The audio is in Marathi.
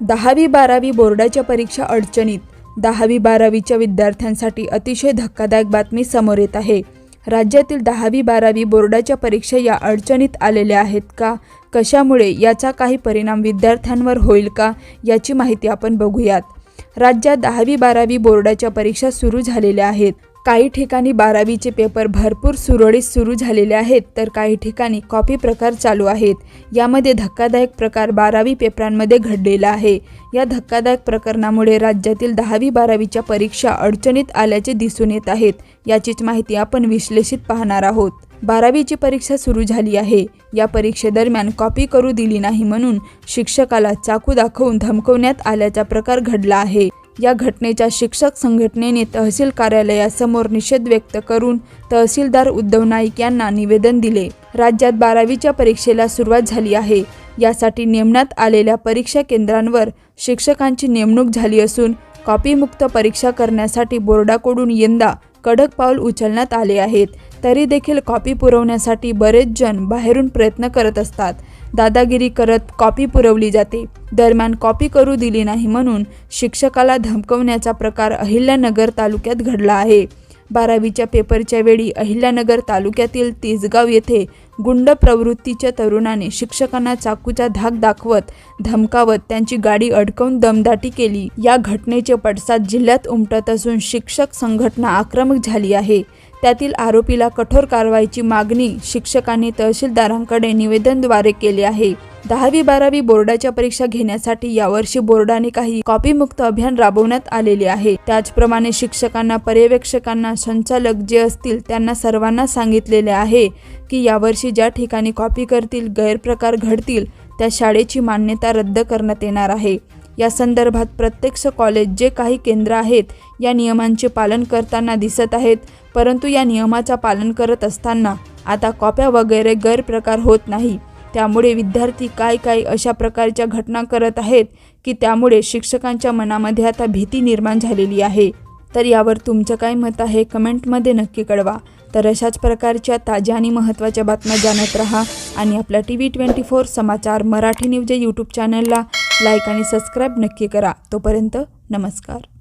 दहावी बारावी बोर्डाच्या परीक्षा अडचणीत दहावी बारावीच्या विद्यार्थ्यांसाठी अतिशय धक्कादायक बातमी समोर येत आहे. राज्यातील दहावी बारावी बोर्डाच्या परीक्षा या अडचणीत आलेल्या आहेत का? कशामुळे याचा काही परिणाम विद्यार्थ्यांवर होईल का? याची माहिती आपण बघूयात. राज्यात दहावी बारावी बोर्डाच्या परीक्षा सुरू झालेल्या आहेत. काही ठिकाणी बारावीचे पेपर भरपूर सुरळीत सुरू झालेले आहेत तर काही ठिकाणी कॉपी प्रकार चालू आहेत. यामध्ये धक्कादायक प्रकार बारावी पेपरांमध्ये घडलेला आहे. या धक्कादायक प्रकरणामुळे राज्यातील दहावी बारावीच्या परीक्षा अडचणीत आल्याचे दिसून येत आहेत. याचीच माहिती आपण विश्लेषित पाहणार आहोत. बारावीची परीक्षा सुरू झाली आहे. या परीक्षेदरम्यान कॉपी करू दिली नाही म्हणून शिक्षकाला चाकू दाखवून धमकवण्यात आल्याचा प्रकार घडला आहे. या घटनेच्या शिक्षक संघटनेने तहसील कार्यालयासमोर निषेध व्यक्त करून तहसीलदार उद्धव नाईक यांना निवेदन दिले. राज्यात बारावीच्या परीक्षेला सुरुवात झाली आहे. यासाठी नेमण्यात आलेल्या परीक्षा केंद्रांवर शिक्षकांची नेमणूक झाली असून कॉपीमुक्त परीक्षा करण्यासाठी बोर्डाकडून यंदा कडक पाऊल उचलण्यात आले आहेत. तरी देखील कॉपी पुरवण्यासाठी बरेच जण बाहेरून प्रयत्न करत असतात. दादागिरी करत कॉपी पुरवली जाते. दरम्यान कॉपी करू दिली नाही म्हणून शिक्षकाला धमकवण्याचा प्रकार अहिल्यानगर तालुक्यात घडला आहे. बारावीच्या पेपरच्या वेळी अहिल्यानगर तालुक्यातील तिसगाव येथे गुंड प्रवृत्तीच्या तरुणाने शिक्षकांना चाकूचा धाक दाखवत धमकावत त्यांची गाडी अडकवून दमदाटी केली. या घटनेचे पडसाद जिल्ह्यात उमटत असून शिक्षक संघटना आक्रमक झाली आहे. त्यातील आरोपीला कठोर कारवाईची मागणी शिक्षकांनी तहसीलदारांकडे निवेदनद्वारे केली आहे. दहावी बारावी बोर्डाच्या परीक्षा घेण्यासाठी यावर्षी बोर्डाने काही कॉपीमुक्त अभियान राबवण्यात आलेले आहे. त्याचप्रमाणे शिक्षकांना पर्यवेक्षकांना संचालक जे असतील त्यांना सर्वांना सांगितलेले आहे की यावर्षी ज्या ठिकाणी कॉपी करतील गैरप्रकार घडतील त्या शाळेची मान्यता रद्द करण्यात येणार आहे. या संदर्भात प्रत्यक्ष कॉलेज जे काही केंद्र आहेत या नियमांचे पालन करताना दिसत आहेत परंतु या नियमाचा पालन करत असताना आता कॉप्या वगैरे गैरप्रकार होत नाही. त्यामुळे विद्यार्थी काय काय अशा प्रकारच्या घटना करत आहेत की त्यामुळे शिक्षकांच्या मनामध्ये आता भीती निर्माण झालेली आहे? तर यावर तुमचं काय मत आहे कमेंटमध्ये नक्की कळवा. तर अशाच प्रकारच्या ताज्या आणि महत्त्वाच्या बातम्या जाणत रहा आणि आपल्या टी व्ही ट्वेंटी फोर समाचार मराठी न्यूज या यूट्यूब चॅनलला लाईक आणि सबस्क्राईब नक्की करा. तोपर्यंत नमस्कार.